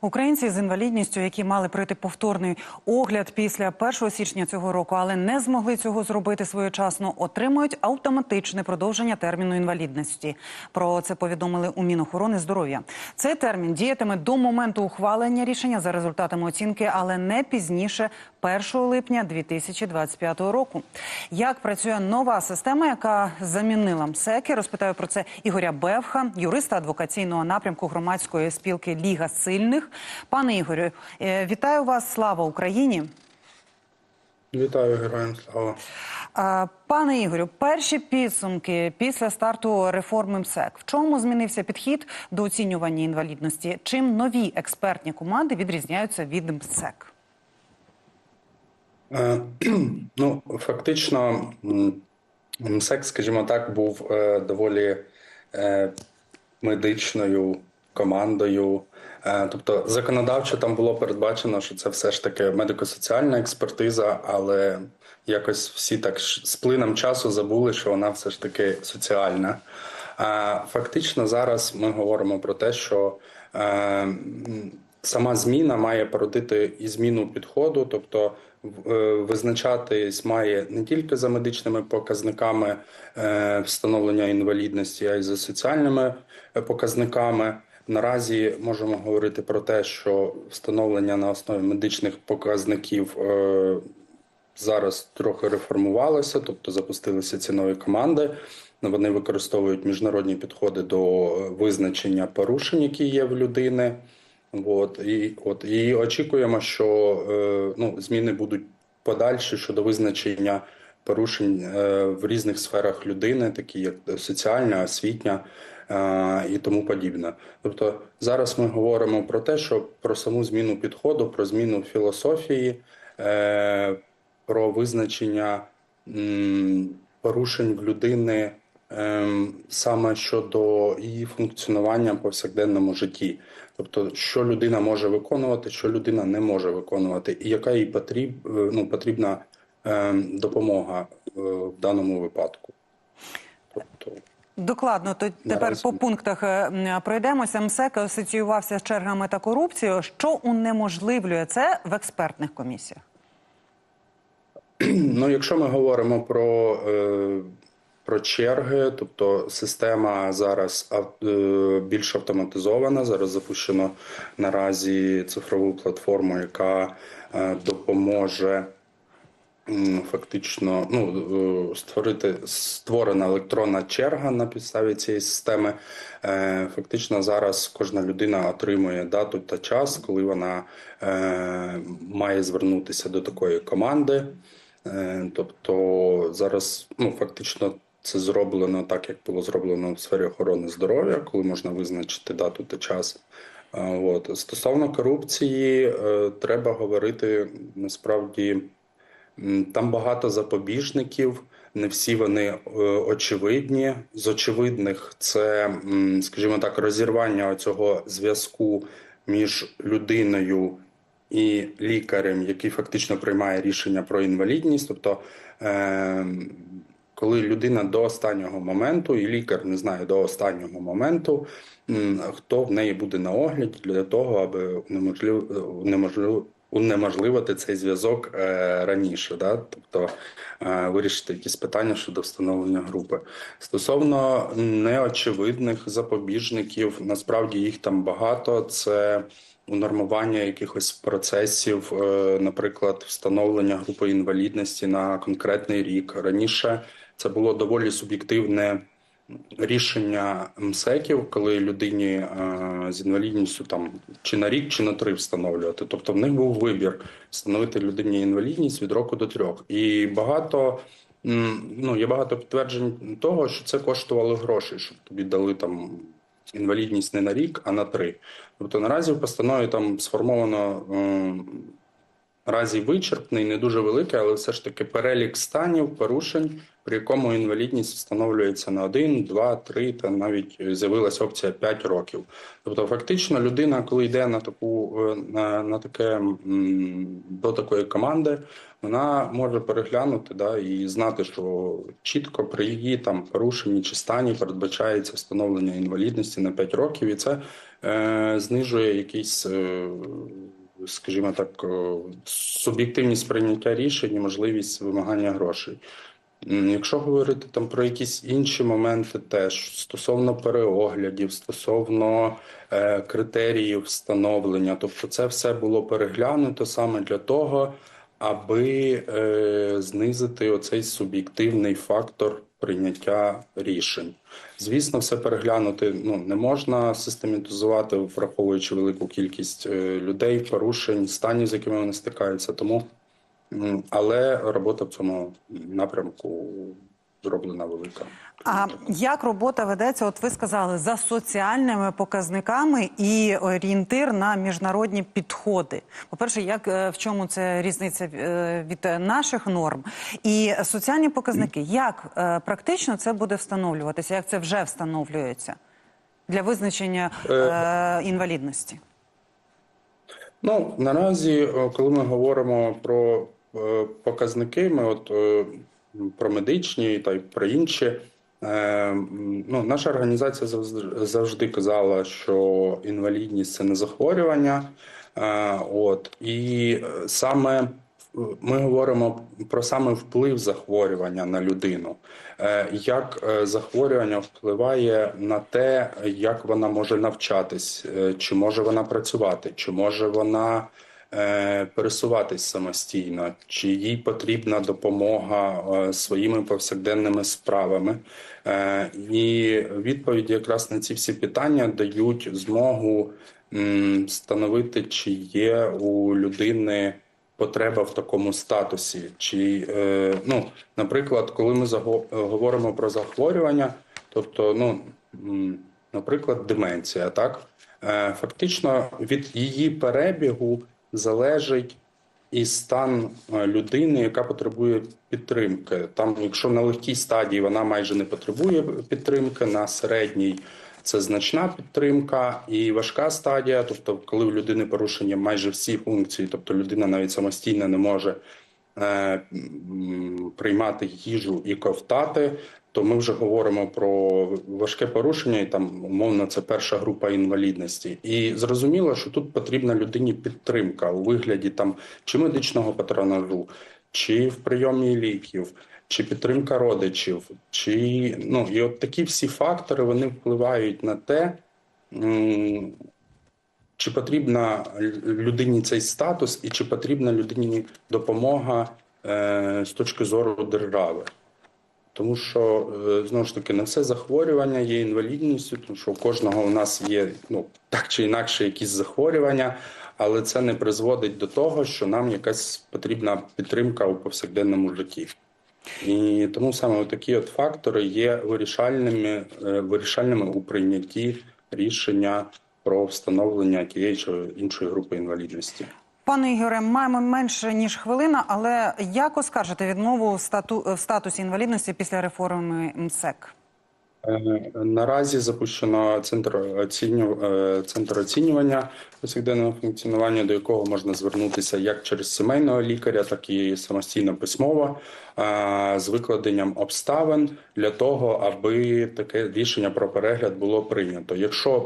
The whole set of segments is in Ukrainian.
Українці з інвалідністю, які мали пройти повторний огляд після 1 січня цього року, але не змогли цього зробити своєчасно, отримують автоматичне продовження терміну інвалідності. Про це повідомили у Мінохорони здоров'я. Цей термін діятиме до моменту ухвалення рішення за результатами оцінки, але не пізніше 1 липня 2025 року. Як працює нова система, яка замінила МСЕКи, розпитаю про це Ігоря Бевха, юриста адвокаційного напрямку громадської спілки Ліга сильних. Пане Ігорю, е, вітаю вас! Слава Україні! Вітаю героям слава. Пане Ігорю, перші підсумки після старту реформи МСЕК. В чому змінився підхід до оцінювання інвалідності? Чим нові експертні команди відрізняються від МСЕК? Е, Ну, фактично, МСЕК, скажімо так, був е, доволі медичною командою. Е, Тобто, законодавчо там було передбачено, що це все ж таки медико-соціальна експертиза, але якось всі так з плином часу забули, що вона все ж таки соціальна. А фактично зараз ми говоримо про те, що е, сама зміна має породити і зміну підходу, тобто е, визначатись має не тільки за медичними показниками е, встановлення інвалідності, а й за соціальними е, показниками. Наразі можемо говорити про те, що встановлення на основі медичних показників е, зараз трохи реформувалося, тобто запустилися ці нові команди. Вони використовують міжнародні підходи до визначення порушень, які є в людини. От і от і очікуємо, що е, ну, зміни будуть подальші щодо визначення порушень е, в різних сферах людини, такі як соціальна, освітня і тому подібне. Тобто зараз ми говоримо про те, що про саму зміну підходу, про зміну філософії, е, про визначення порушень в людини ем, саме щодо її функціонування в повсякденному житті. Тобто, що людина може виконувати, що людина не може виконувати, і яка їй потріб, е, ну, потрібна ем, допомога е, в даному випадку. Тобто, Докладно, то тепер Наразі. по пунктах е, пройдемося. МСЕК асоціювався з чергами та корупцією. Що унеможливлює це в експертних комісіях? Ну, якщо ми говоримо про, е, про черги, тобто система зараз е, більш автоматизована. Зараз запущено наразі цифрову платформу, яка допоможе фактично ну, е, створити створена електронна черга на підставі цієї системи. Е, Фактично зараз кожна людина отримує дату та час, коли вона е, має звернутися до такої команди. Тобто зараз ну фактично це зроблено так, як було зроблено в сфері охорони здоров'я, коли можна визначити дату та час. От стосовно корупції, треба говорити насправді. Там багато запобіжників, не всі вони е, очевидні. З очевидних це, скажімо так, розірвання цього зв'язку між людиною і лікарем, який фактично приймає рішення про інвалідність. Тобто, е, коли людина до останнього моменту, і лікар не знає до останнього моменту, хто в неї буде на огляді для того, аби унеможлив, унеможлив, унеможливити цей зв'язок е, раніше, да? тобто е, вирішити якісь питання щодо встановлення групи. Стосовно неочевидних запобіжників, насправді їх там багато. Це унормування якихось процесів, е, наприклад, встановлення групи інвалідності на конкретний рік. Раніше це було доволі суб'єктивне рішення МСЕКів, коли людині е, з інвалідністю там чи на рік, чи на три встановлювати. Тобто в них був вибір встановити людині інвалідність від року до трьох. І багато ну є багато підтверджень того, що це коштувало грошей, щоб тобі дали там інвалідність не на рік, а на три. Тобто наразі в постанові там сформовано. Наразі вичерпний, не дуже великий, але все ж таки перелік станів, порушень, при якому інвалідність встановлюється на 1, 2, 3, та навіть з'явилася опція 5 років. Тобто, фактично, людина, коли йде на таку е, на, на таке до такої команди, вона може переглянути да, і знати, що чітко при її там порушенні чи стані передбачається встановлення інвалідності на 5 років, і це е, знижує якісь, е, скажімо так, суб'єктивність прийняття рішень і можливість вимагання грошей. Якщо говорити там про якісь інші моменти, теж стосовно переоглядів, стосовно е, критеріїв встановлення, тобто це все було переглянуто саме для того, аби е, знизити оцей суб'єктивний фактор прийняття рішень. Звісно, все переглянути ну не можна систематизувати, враховуючи велику кількість е, людей, порушень, станів, з якими вони стикаються. Тому Але робота в цьому напрямку зроблена велика. А як робота ведеться? От ви сказали за соціальними показниками і орієнтир на міжнародні підходи. По-перше, як е, в чому це різниця е, від наших норм? І соціальні показники, як е, практично це буде встановлюватися? Як це вже встановлюється для визначення е, інвалідності? Ну наразі, коли ми говоримо про показники, ми от про медичні та й про інші. е, Ну, наша організація завжди, казала, що інвалідність це не захворювання. Е, От і е, саме ми говоримо про саме вплив захворювання на людину, як захворювання впливає на те, як вона може навчатись, чи може вона працювати, чи може вона пересуватись самостійно, чи їй потрібна допомога е, своїми повсякденними справами. Е, І відповіді якраз на ці всі питання дають змогу встановити, чи є у людини потреба в такому статусі. Чи, е, ну, наприклад, коли ми е, говоримо про захворювання, тобто, ну, наприклад, деменція, так? Е, Фактично від її перебігу залежить і стан е, людини, яка потребує підтримки. Там, якщо на легкій стадії вона майже не потребує підтримки, на середній це значна підтримка, і важка стадія, тобто, коли у людини порушення майже всі функції, тобто людина навіть самостійно не може приймати їжу і ковтати, то ми вже говоримо про важке порушення, і там умовно це перша група інвалідності. І зрозуміло, що тут потрібна людині підтримка у вигляді там чи медичного патронажу, чи в прийомі ліків, чи підтримка родичів, чи ну і от такі всі фактори вони впливають на те. Чи потрібна людині цей статус, і чи потрібна людині допомога е, з точки зору держави? Тому що е, знову ж таки не все захворювання є інвалідністю, тому що у кожного у нас є ну так чи інакше якісь захворювання, але це не призводить до того, що нам якась потрібна підтримка у повсякденному житті. І тому саме такі от фактори є вирішальними, е, вирішальними у прийнятті рішення про встановлення тієї чи іншої групи інвалідності. Пане Ігоре, маємо менше ніж хвилина, але як оскаржити відмову в стату в статусі інвалідності після реформи МСЕК? Е, Наразі запущено центр оціню... е, центр оцінювання повсякденного функціонування, до якого можна звернутися як через сімейного лікаря, так і самостійно письмово е, з викладенням обставин для того, аби таке рішення про перегляд було прийнято. Якщо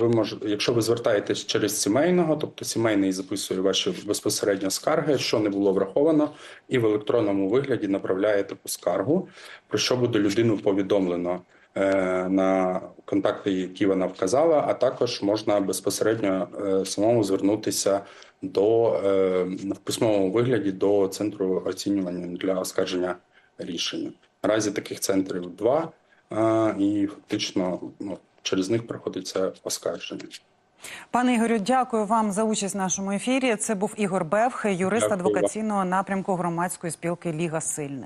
ви мож... якщо ви звертаєтесь через сімейного, тобто сімейний записує ваші безпосередньо скарги, що не було враховано, і в електронному вигляді направляє таку скаргу, про що буде людину повідомлено на контакти, які вона вказала, а також можна безпосередньо е, самому звернутися до е, в письмовому вигляді до центру оцінювання для оскарження рішення. Наразі таких центрів два, е, і фактично ну, через них проходить це оскарження. Пане Ігорю, дякую вам за участь в нашому ефірі. Це був Ігор Бевх, юрист Дякую адвокаційного напрямку громадської спілки Ліга Сильних.